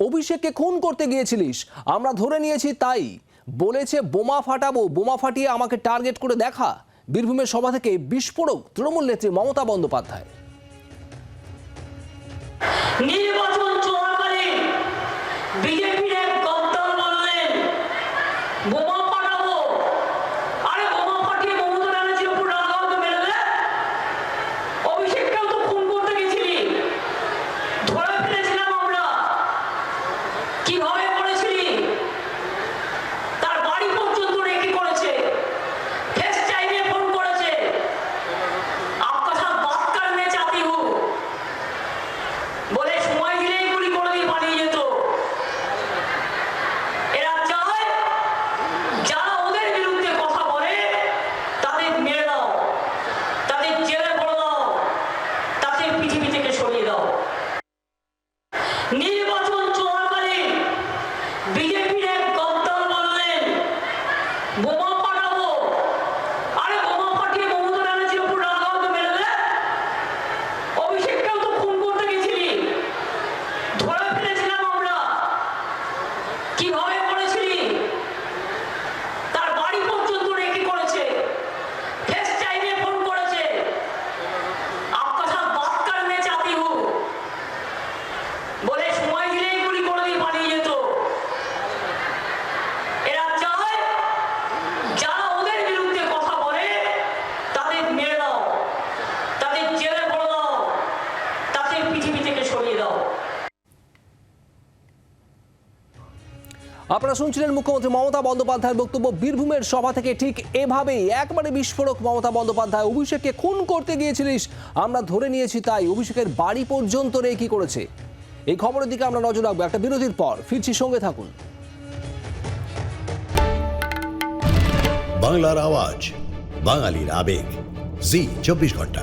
অভিষেককে খুন করতে গিয়েছিলিস। আমরা ধরে নিয়েছি তাই। বলেছে, বোমা ফাটাবো, বোমা ফাটিয়ে আমাকে টার্গেট করে দেখা। বীরভূমের সভা থেকে বিস্ফোরক তৃণমূল নেত্রী মমতা বন্দ্যোপাধ্যায়। আপনারা শুনছিলেন মুখ্যমন্ত্রী মমতা বন্দ্যোপাধ্যায়ের বক্তব্য। বীরভূমের সভা থেকে ঠিক এভাবেই একবারে বিস্ফোরক মমতা বন্দ্যোপাধ্যায়। অভিষেককে খুন করতে গিয়েছিলিস, আমরা ধরে নিয়েছি তাই। অভিষেকের বাড়ি পর্যন্ত রে কি করেছে? এই খবরের দিকে আমরা নজর রাখব। একটা বিরতির পর ফিরছি সঙ্গে থাকুন। বাংলার আওয়াজ, বাঙালির আবেগ। জি, চব্বিশ ঘণ্টা।